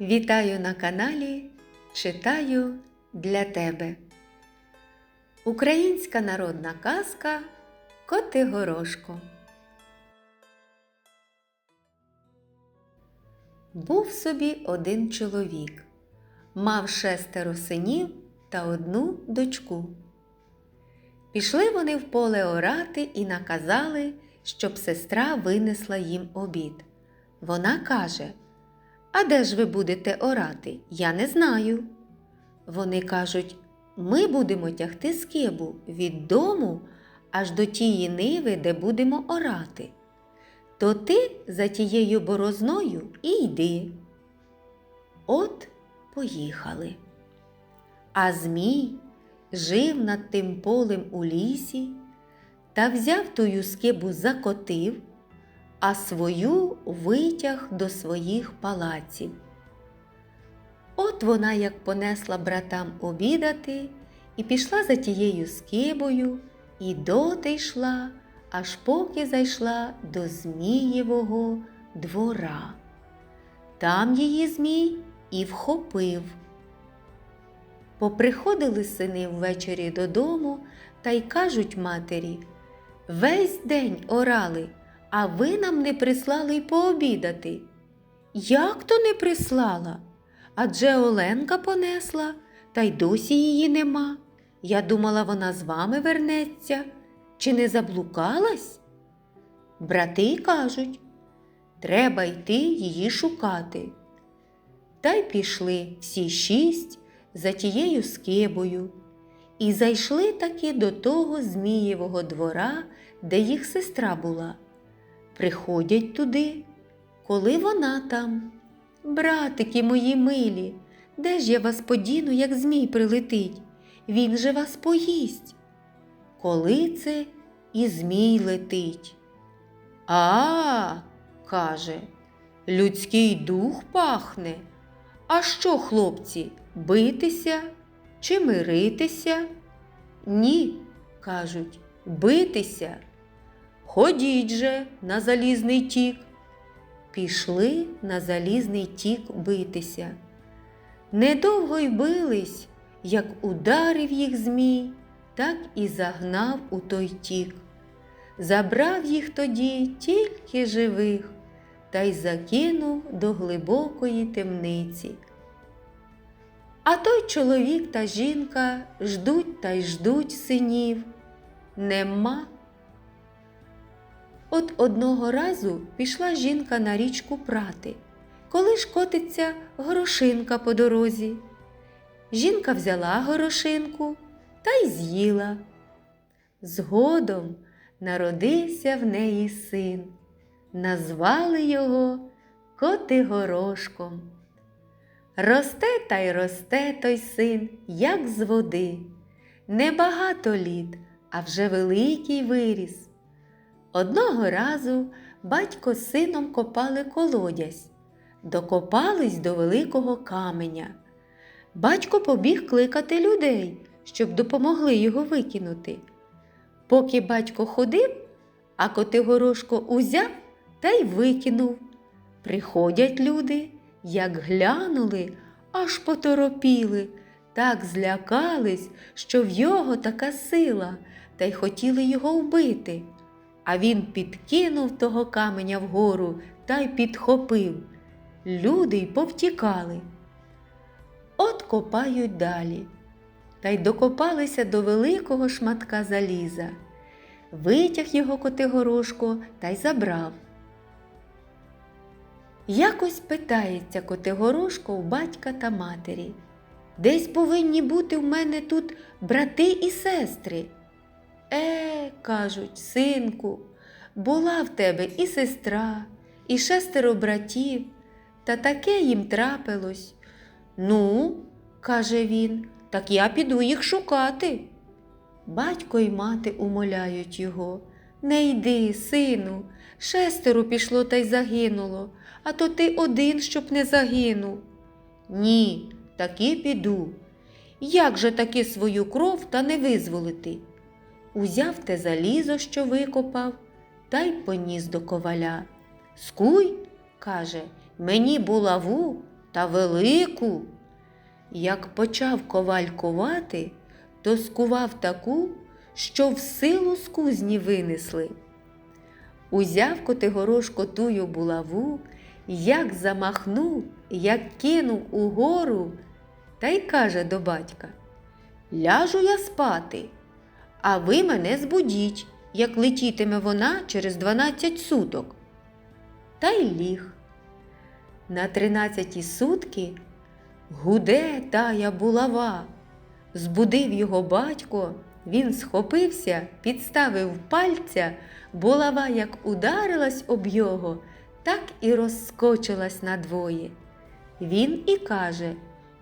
Вітаю на каналі Читаю для тебе. Українська народна казка Котигорошко. Був собі один чоловік, мав шестеро синів та одну дочку. Пішли вони в поле орати і наказали, щоб сестра винесла їм обід. Вона каже А де ж ви будете орати? Я не знаю. Вони кажуть Ми будемо тягти скибу від дому аж до тієї ниви, де будемо орати. То ти за тією борозною і йди. От поїхали. А Змій жив над тим полем у лісі та взяв тую скибу закотив, а свою витяг до своїх палаців. От вона як понесла братам обідати і пішла за тією скибою, і доти йшла, аж поки зайшла до Змієвого двора. Там її Змій і вхопив. Поприходили сини ввечері додому та й кажуть матері Весь день орали, а ви нам не прислали й пообідати. Як то не прислала? Адже Оленка понесла, та й досі її нема. Я думала, вона з вами вернеться. Чи не заблукалась? Брати кажуть, треба йти її шукати. Та й пішли всі шість за тією скибою і зайшли таки до того Змієвого двора, де їх сестра була. Приходять туди, коли вона там. Братики мої милі, де ж я вас подіну, як Змій прилетить? Він же вас поїсть. Коли це і Змій летить. А, каже, людський дух пахне. А що, хлопці, битися чи миритися? Ні, кажуть, битися. Ходіть же на залізний тік. Пішли на залізний тік битися. Недовго й бились, як ударив їх Змій, так і загнав у той тік. Забрав їх тоді тільки живих та й закинув до глибокої темниці. А той чоловік та жінка ждуть та й ждуть синів. Нема. От одного разу пішла жінка на річку прати, коли ж котиться горошинка по дорозі. Жінка взяла горошинку та й з'їла. Згодом народився в неї син. Назвали його Котигорошком. Росте та й росте той син, як з води. Небагато літ, а вже великий виріс. Одного разу батько з сином копали колодязь, докопались до великого каменя. Батько побіг кликати людей, щоб допомогли його викинути. Поки батько ходив, а Котигорошко узяв та й викинув. Приходять люди, як глянули, аж поторопіли, так злякались, що в його така сила, та й хотіли його вбити. А він підкинув того каменя вгору та й підхопив. Люди й повтікали. От копають далі, та й докопалися до великого шматка заліза. Витяг його Котигорошко та й забрав. Якось питається Котигорошко у батька та матері. Десь повинні бути в мене тут брати і сестри. Кажуть, синку, була в тебе і сестра, і шестеро братів, та таке їм трапилось. Ну, каже він, так я піду їх шукати. Батько й мати умоляють його. Не йди, сину, шестеро пішло та й загинуло, а то ти один, щоб не загинув. Ні, таки піду. Як же таки свою кров та не визволити? Узяв те залізо, що викопав, та й поніс до коваля. Скуй, каже, мені булаву та велику. Як почав коваль ковати, то скував таку, що в силу з кузні винесли. Узяв Котигорошко тую булаву, як замахнув, як кинув угору, та й каже до батька Ляжу я спати, а ви мене збудіть, як летітиме вона через дванадцять суток. Та й ліг. На тринадцяті сутки гуде тая булава. Збудив його батько, він схопився, підставив пальця, булава як ударилась об його, так і розскочилась надвоє. Він і каже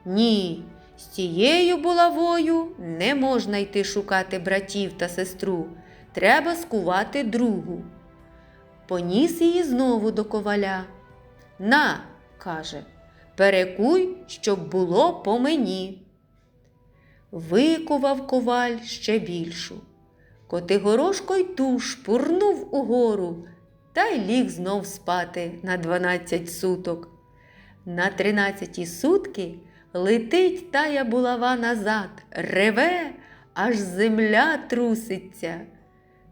Ні, з цією булавою не можна йти шукати братів та сестру, треба скувати другу. Поніс її знову до коваля. На, каже, перекуй, щоб було по мені. Викував коваль ще більшу. Котигорошко й ту шпурнув угору та й ліг знов спати на дванадцять суток. На тринадцяті сутки летить тая булава назад, реве, аж земля труситься.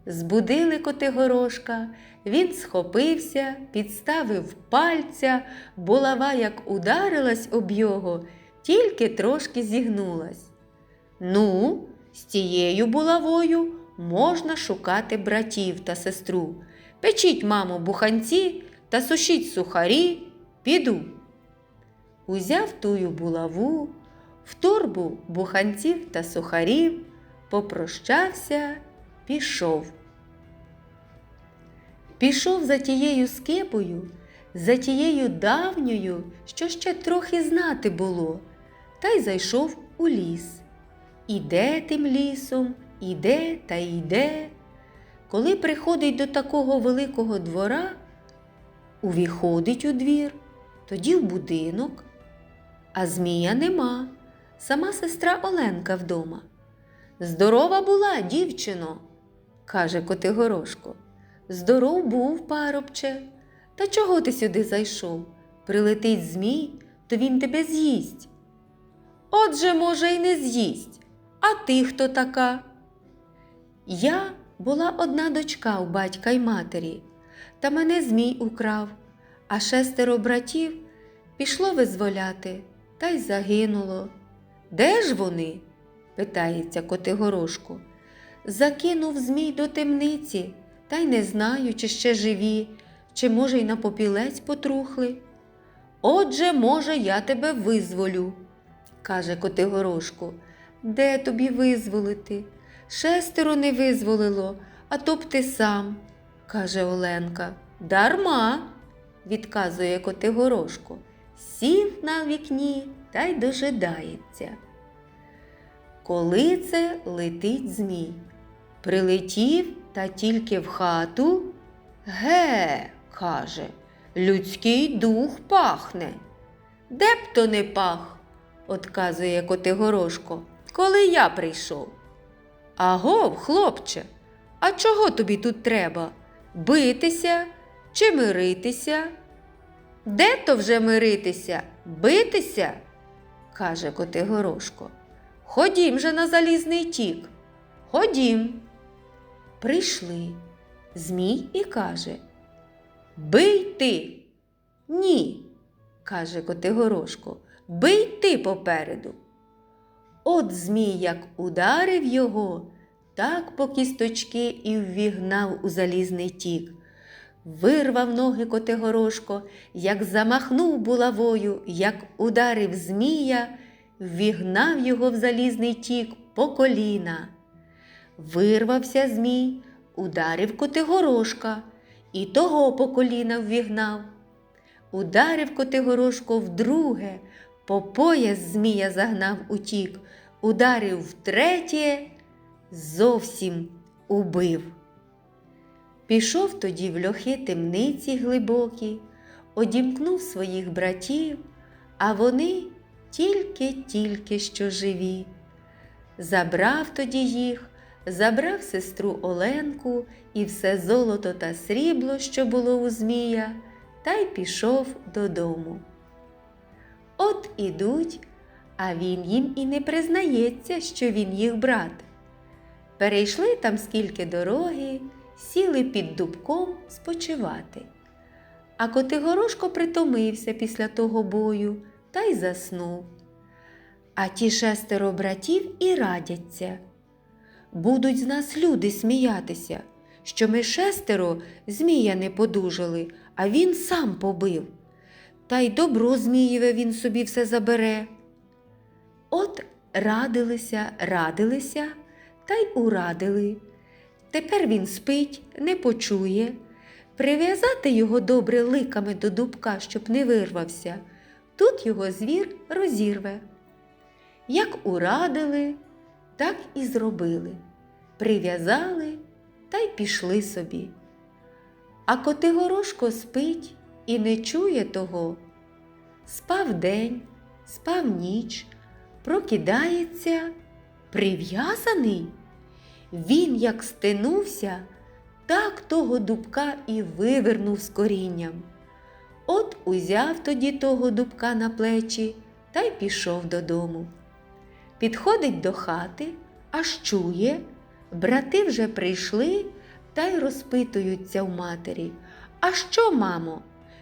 Збудили Котигорошка, він схопився, підставив пальця, булава як ударилась об його, тільки трошки зігнулась. Ну, з тією булавою можна шукати братів та сестру. Печіть, мамо, буханці та сушіть сухарі, піду. Узяв тую булаву, в торбу буханців та сухарів, попрощався, пішов. Пішов за тією скипою, за тією давньою, що ще трохи знати було, та й зайшов у ліс. Іде тим лісом, іде та йде. Коли приходить до такого великого двора, увіходить у двір, тоді в будинок, а Змія нема, сама сестра Оленка вдома. Здорова була, дівчино, каже Котигорошко. Здоров був, парубче. Та чого ти сюди зайшов? Прилетить Змій, то він тебе з'їсть. Отже, може, й не з'їсть. А ти хто така? Я була одна дочка у батька й матері, та мене Змій украв, а шестеро братів пішло визволяти та й загинуло. Де ж вони? питається Котигорошко. Закинув Змій до темниці, та й не знаю, чи ще живі, чи, може, й на попілець потрухли. Отже, може, я тебе визволю, каже Котигорошко. Де тобі визволити? Шестеро не визволило, а то б ти сам, каже Оленка. Дарма, відказує Котигорошко. Сів на вікні та й дожидається. Коли це летить Змій? Прилетів та тільки в хату. Ге, каже, людський дух пахне. Де б то не пах, отказує Котигорошко, коли я прийшов. Агов, хлопче, а чого тобі тут треба? Битися чи миритися? Де то вже миритися? Битися? каже Котигорошко. Ходім же на залізний тік. Ходім. Прийшли. Змій і каже Бий ти. Ні, каже Котигорошко, бий ти попереду. От Змій як ударив його, так по кісточки і ввігнав у залізний тік. Вирвав ноги Котигорошко, як замахнув булавою, як ударив Змія, ввігнав його в залізний тік по коліна. Вирвався Змій, ударив Котигорошка, і того по коліна ввігнав. Ударив Котигорошко вдруге, по пояс Змія загнав утік, ударив втретє, зовсім убив. Пішов тоді в льохи темниці глибокі, одімкнув своїх братів, а вони тільки-тільки що живі. Забрав тоді їх, забрав сестру Оленку і все золото та срібло, що було у Змія, та й пішов додому. От ідуть, а він їм і не признається, що він їх брат. Перейшли там скільки дороги, сіли під дубком спочивати. А Котигорошко притомився після того бою та й заснув. А ті шестеро братів і радяться. Будуть з нас люди сміятися, що ми шестеро змія не подужали, а він сам побив. Та й добро Змієве він собі все забере. От радилися, радилися та й урадили. Тепер він спить, не почує. Прив'язати його добре ликами до дубка, щоб не вирвався, тут його звір розірве. Як урадили, так і зробили. Прив'язали та й пішли собі. А Котигорошко спить і не чує того. Спав день, спав ніч, прокидається, прив'язаний. Він, як стинувся, так того дубка і вивернув з корінням. От узяв тоді того дубка на плечі та й пішов додому. Підходить до хати, аж чує, брати вже прийшли та й розпитуються в матері. А що, мамо?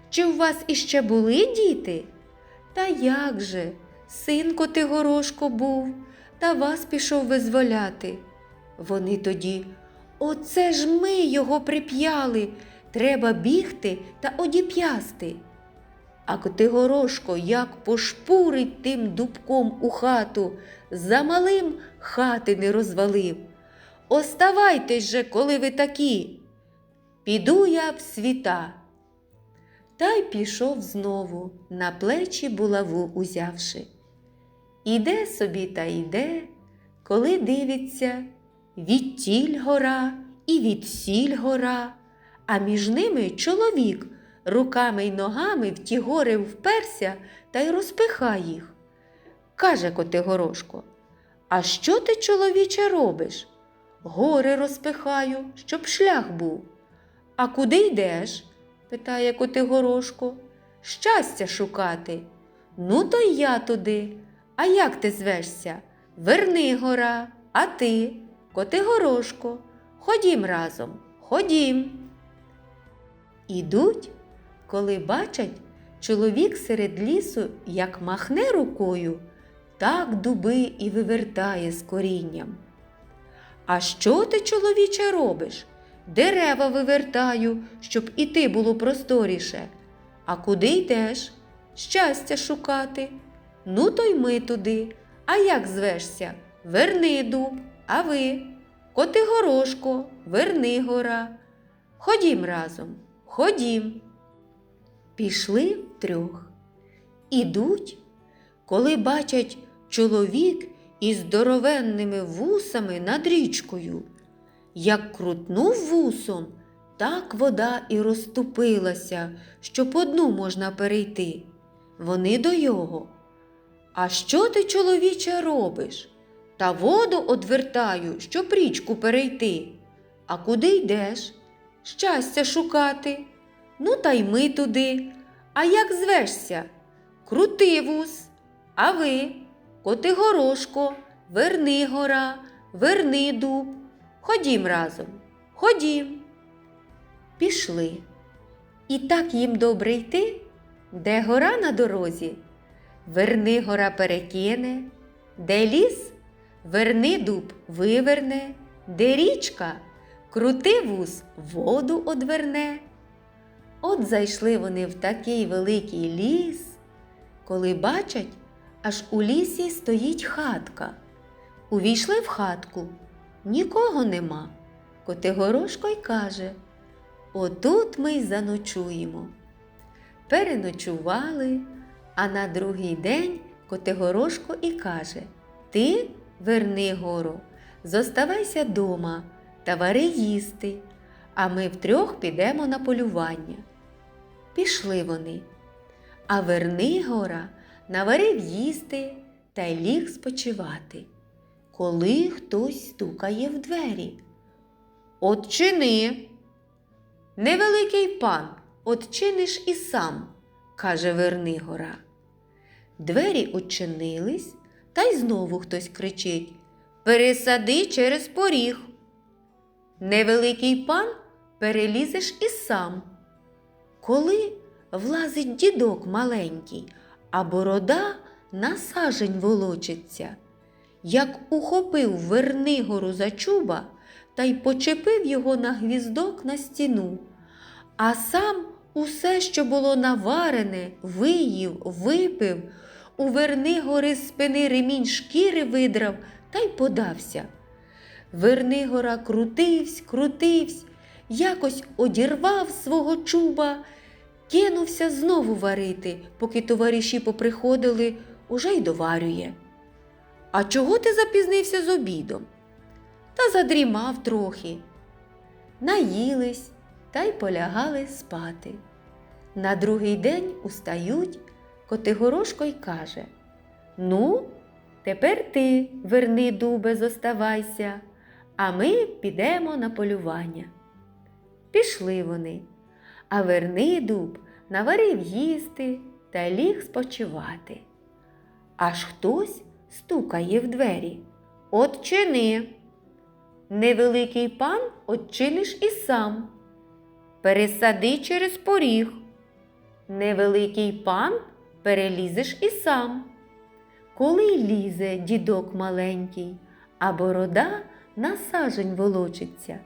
Чи у вас іще були діти? Та як же? Синко ти горошко був, та вас пішов визволяти. Вони тоді, оце ж ми його прип'яли, треба бігти та одіп'ясти. А Котигорошко як пошпурить тим дубком у хату, за малим хати не розвалив. Оставайтесь же, коли ви такі. Піду я в світа. Та й пішов знову, на плечі булаву узявши. Іде собі та йде, коли дивиться, відтіль гора і відсіль гора, а між ними чоловік руками й ногами в ті гори вперся та й розпихає їх. Каже Котигорошко, а що ти, чоловіче, робиш? Гори розпихаю, щоб шлях був. А куди йдеш? питає Котигорошко. Щастя шукати. Ну, то й я туди. А як ти звешся? Верни гора, а ти, Котигорошко, ходім разом, ходім. Ідуть, коли бачать, чоловік серед лісу, як махне рукою, так дуби і вивертає з корінням. А що ти, чоловіче, робиш? Дерева вивертаю, щоб іти було просторіше. А куди йдеш? Щастя шукати. Ну, то й ми туди. А як звешся? Верни дуб, а ви? Котигорошко, верни гора. Ходім разом, ходім. Пішли втрьох. Ідуть, коли бачать чоловік із здоровенними вусами над річкою. Як крутнув вусом, так вода і розступилася, що по дну можна перейти. Вони до його. А що ти, чоловіче, робиш? Та воду одвертаю, щоб річку перейти. А куди йдеш? Щастя шукати. Ну, та й ми туди. А як звешся? Крути вус. А ви, Котигорошко, верни гора, верни дуб. Ходім разом, ходім. Пішли. І так їм добре йти, де гора на дорозі, верни гора перекине, де ліс, верни дуб виверне, де річка, крути вуз воду одверне. От зайшли вони в такий великий ліс, коли бачать, аж у лісі стоїть хатка. Увійшли в хатку, нікого нема. Котигорошко й каже Отут ми й заночуємо. Переночували, а на другий день Котигорошко і каже Ти, верни гору, зоставайся дома та вари їсти, а ми втрьох підемо на полювання. Пішли вони, а Вернигора наварив їсти та ліг спочивати, коли хтось стукає в двері. От чини. Невеликий пан, от чиниш і сам, каже Вернигора. Двері очинились, та й знову хтось кричить Пересади через поріг. Невеликий пан перелізеш і сам. Коли влазить дідок маленький, а борода на сажень волочиться, як ухопив Вернигору за чуба та й почепив його на гвіздок на стіну, а сам усе, що було наварене, виїв, випив, у Вернигори спини ремінь шкіри видрав та й подався. Вернигора крутивсь, крутивсь, якось одірвав свого чуба, кинувся знову варити, поки товариші поприходили, уже й доварює. А чого ти запізнився з обідом? Та задрімав трохи. Наїлись та й полягали спати. На другий день устають, Котигорошко й каже Ну, тепер ти, верни дубе, зоставайся, а ми підемо на полювання. Пішли вони, а верни дуб наварив їсти та ліг спочивати. Аж хтось стукає в двері. От чини. Невеликий пан отчиниш і сам. Пересади через поріг. Невеликий пан перелізеш і сам. Коли лізе дідок маленький, а борода на сажень волочиться,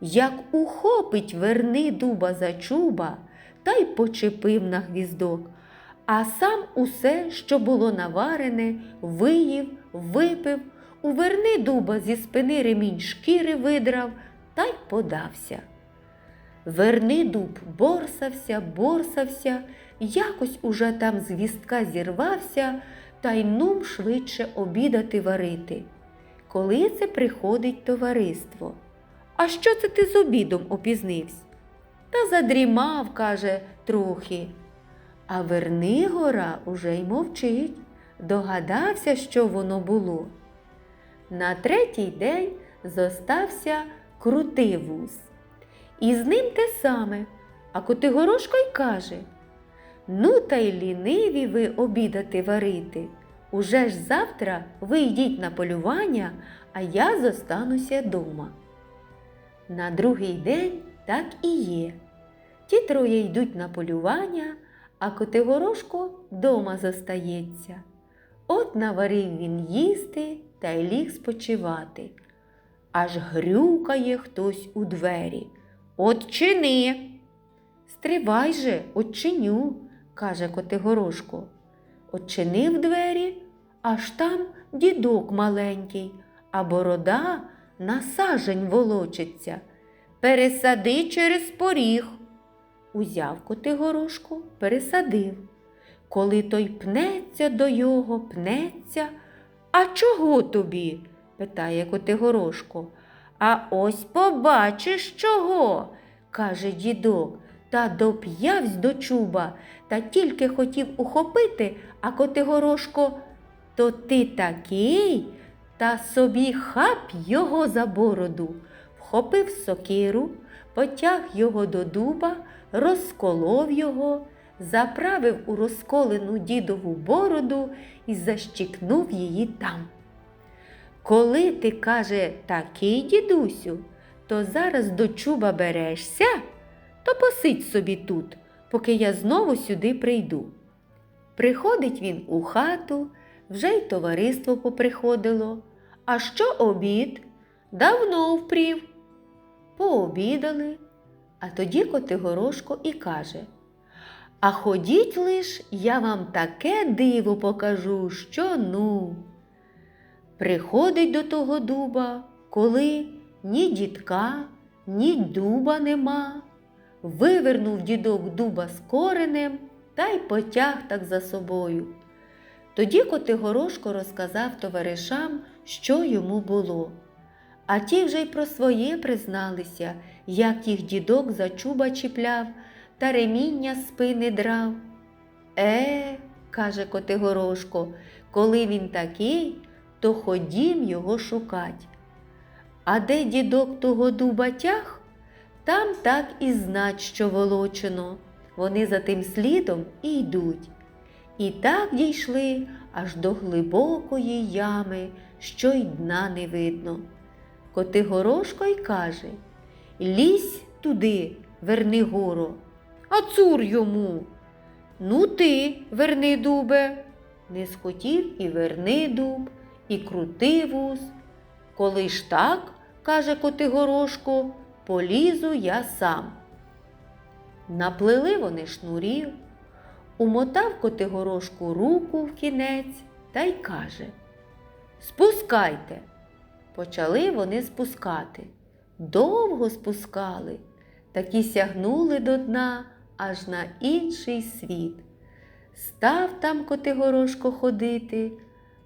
як ухопить верни дуба за чуба та й почепив на гвіздок, а сам усе, що було наварене, виїв, випив, у верни дуба зі спини ремінь шкіри видрав та й подався. Верни дуб борсався, борсався, якось уже там з гвіздка зірвався, та й нум швидше обідати варити. Коли це приходить товариство? А що це ти з обідом опізнився? Та задрімав, каже, трохи. А Вернигора уже й мовчить, догадався, що воно було. На третій день зостався крутий вуз. І з ним те саме, а Котигорошко й каже Ну, та й ліниві ви обідати варити. Уже ж завтра ви йдіть на полювання, а я зостануся дома. На другий день так і є. Ті троє йдуть на полювання, а Котигорошко дома зостається. От наварив він їсти та й ліг спочивати. Аж грюкає хтось у двері. От чини. Стривай же, отчиню, каже Котигорошко. Отчинив двері, аж там дідок маленький, а борода на сажень волочиться. Пересади через поріг. Узяв Котигорошко, пересадив. Коли той пнеться до його, пнеться. А чого тобі? питає Котигорошко. А ось побачиш чого, каже дідок, та доп'явсь до чуба, та тільки хотів ухопити, а Котигорошко, то ти такий, та собі хап його за бороду, вхопив сокиру, потяг його до дуба, розколов його, заправив у розколену дідову бороду і защікнув її там. Коли ти, каже, такий дідусю, то зараз до чуба берешся, то посидь собі тут, поки я знову сюди прийду. Приходить він у хату, вже й товариство поприходило. А що обід? Давно впрів. Пообідали, а тоді Котигорошко і каже А ходіть лиш, я вам таке диво покажу, що ну. Приходить до того дуба, коли ні дідка, ні дуба нема. Вивернув дідок дуба з коренем та й потяг так за собою. Тоді Котигорошко розказав товаришам, що йому було. А ті вже й про своє призналися, як їх дідок за чуба чіпляв та реміння спини драв. Е, каже Котигорошко, коли він такий, то ходім його шукать. А де дідок того дуба тяг, там так і знать, що волочено. Вони за тим слідом і йдуть. І так дійшли аж до глибокої ями, що й дна не видно. Котигорошко й каже Лізь туди, верни гору, а цур йому. Ну ти, верни дубе. Не схотів і верни дуб, і крути вуз. Коли ж так, каже Котигорошко, полізу я сам. Наплели вони шнурів, умотав Котигорошку руку в кінець та й каже Спускайте. Почали вони спускати. Довго спускали, таки сягнули до дна аж на інший світ. Став там Котигорошко ходити,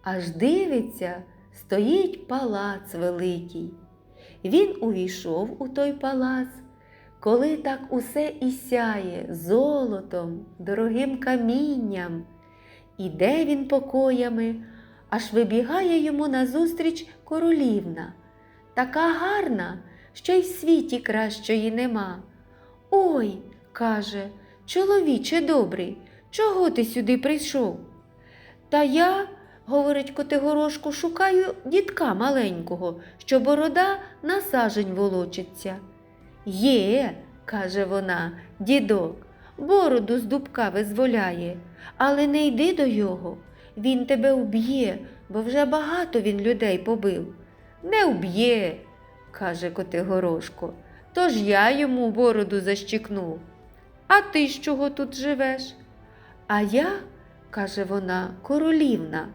аж дивиться, стоїть палац великий. Він увійшов у той палац, коли так усе і сяє золотом, дорогим камінням. Іде він покоями, аж вибігає йому назустріч королівна, така гарна, що й в світі кращої нема. Ой, каже, чоловіче добрий, чого ти сюди прийшов? Та я, говорить Котигорошко, шукаю дітка маленького, що борода на сажень волочиться. Є, каже вона, дідок, бороду з дубка визволяє, але не йди до його. Він тебе вб'є, бо вже багато він людей побив. Не вб'є, каже Котигорошко, тож я йому бороду защікну. А ти з чого тут живеш? А я, каже вона, королівна,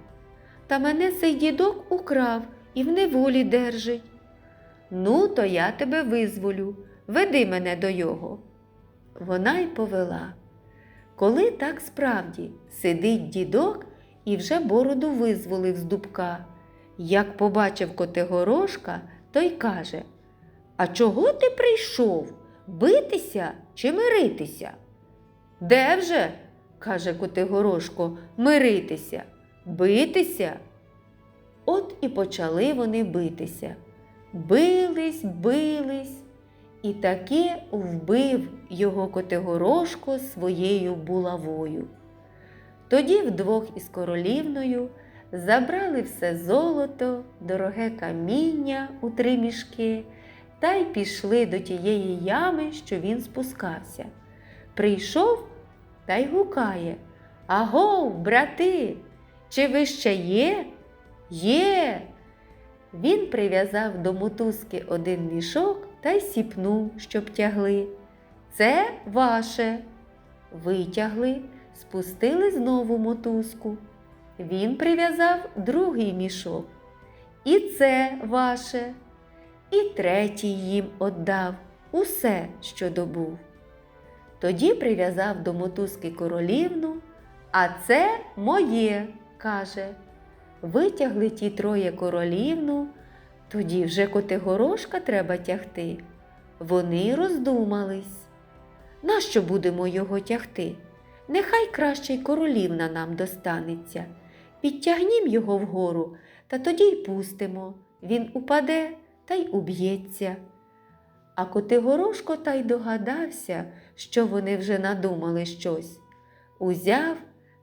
та мене цей дідок украв і в неволі держить. Ну, то я тебе визволю, веди мене до його. Вона й повела. Коли так справді сидить дідок і вже бороду визволив з дубка. Як побачив Котигорошка, то й каже А чого ти прийшов? Битися чи миритися? Де вже? каже Котигорошко, миритися, битися. От і почали вони битися. Бились, бились, і таки вбив його Котигорошко своєю булавою. Тоді вдвох із королівною забрали все золото, дороге каміння у три мішки та й пішли до тієї ями, що він спускався. Прийшов та й гукає Агов, брати, чи ви ще є? Є. Він прив'язав до мотузки один мішок та й сіпнув, щоб тягли. Це ваше. Витягли, спустили знову мотузку. Він прив'язав другий мішок. І це ваше. І третій їм отдав усе, що добув. Тоді прив'язав до мотузки королівну, а це моє, каже. Витягли ті троє королівну, тоді вже Котигорошка треба тягти. Вони роздумались. Нащо будемо його тягти? Нехай краще й королівна нам достанеться. Підтягнім його вгору, та тоді й пустимо. Він упаде та й уб'ється. А Котигорошко та й догадався, що вони вже надумали щось. Узяв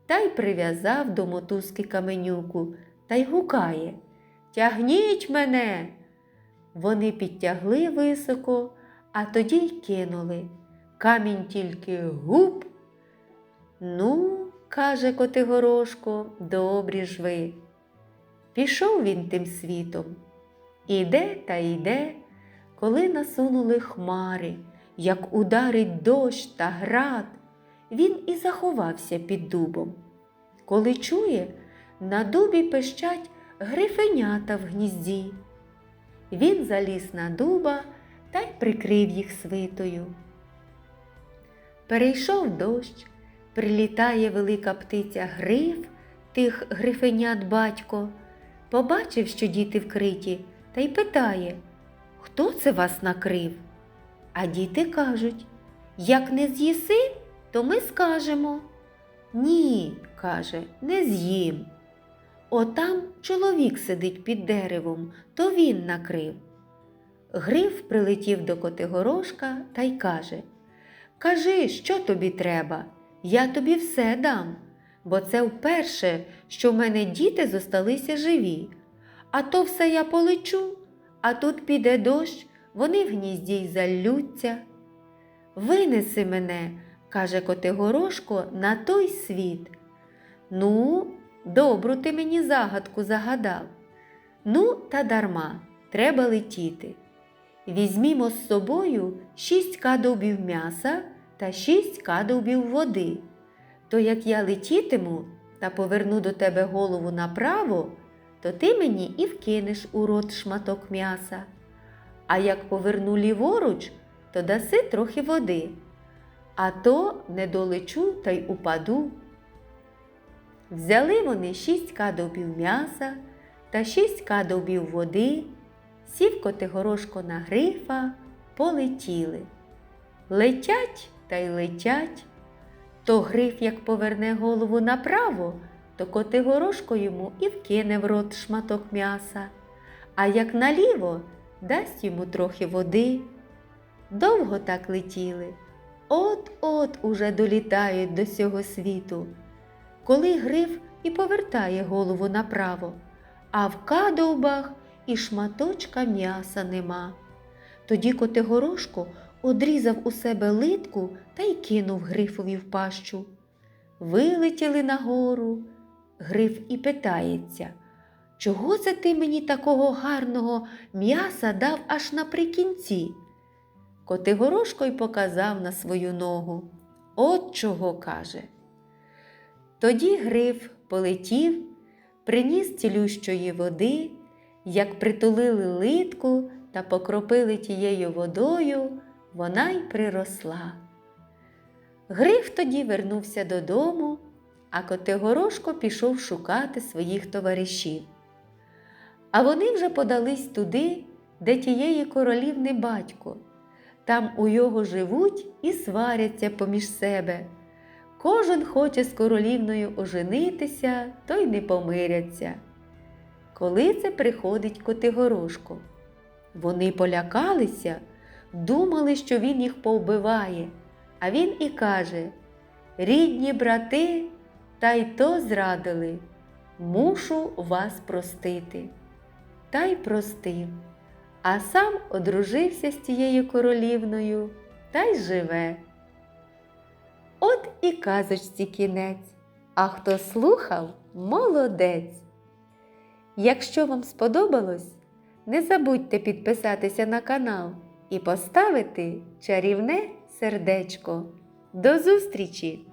та й прив'язав до мотузки каменюку та й гукає Тягніть мене. Вони підтягли високо, а тоді й кинули. Камінь тільки гуп. Ну, каже Котигорошко, добрі ж ви. Пішов він тим світом. Іде та йде, коли насунули хмари, як ударить дощ та град, він і заховався під дубом. Коли чує, на дубі пищать грифенята в гнізді. Він заліз на дуба та й прикрив їх свитою. Перейшов дощ, прилітає велика птиця гриф тих грифенят батько, побачив, що діти вкриті, та й питає, хто це вас накрив? А діти кажуть, як не з'їси, то ми скажемо. Ні, каже, не з'їм. Отам чоловік сидить під деревом, то він накрив. Гриф прилетів до Котигорошка та й каже Кажи, що тобі треба, я тобі все дам. бо це вперше, що в мене діти зосталися живі. А то все я полечу, а тут піде дощ, вони в гнізді й заллються. Винеси мене, каже Котигорошко, на той світ. Ну, добру ти мені загадку загадав. Ну, та дарма, треба летіти. Візьмімо з собою шість кадовбів м'яса та шість кадовбів води. То як я летітиму та поверну до тебе голову направо, то ти мені і вкинеш у рот шматок м'яса. А як поверну ліворуч, то даси трохи води. А то не долечу та й упаду. Взяли вони шість кадовбів м'яса та шість кадовбів води, сів Котигорошко на грифа, полетіли. Летять та й летять. То гриф, як поверне голову направо, то Котигорошко йому і вкине в рот шматок м'яса, а як наліво дасть йому трохи води. Довго так летіли, от-от уже долітають до сього світу. Коли гриф і повертає голову направо, а в кадовбах і шматочка м'яса нема. Тоді Котигорошко одрізав у себе литку та й кинув грифові в пащу. Вилетіли нагору. Гриф і питається, чого це ти мені такого гарного м'яса дав аж наприкінці? Котигорошко й показав на свою ногу. От чого каже. Тоді гриф полетів, приніс цілющої води, як притулили литку та покропили тією водою, вона й приросла. Гриф тоді вернувся додому, а Котигорошко пішов шукати своїх товаришів. А вони вже подались туди, де тієї королівни батько. Там у його живуть і сваряться поміж себе. Кожен хоче з королівною оженитися, то й не помиряться. Коли це приходить Котигорошко? Вони полякалися, думали, що він їх повбиває, а він і каже Рідні брати, та й то зрадили, мушу вас простити. Та й простив, а сам одружився з тією королівною та й живе. От і казочці кінець, а хто слухав, молодець. Якщо вам сподобалось, не забудьте підписатися на канал і поставити чарівне сердечко. До зустрічі!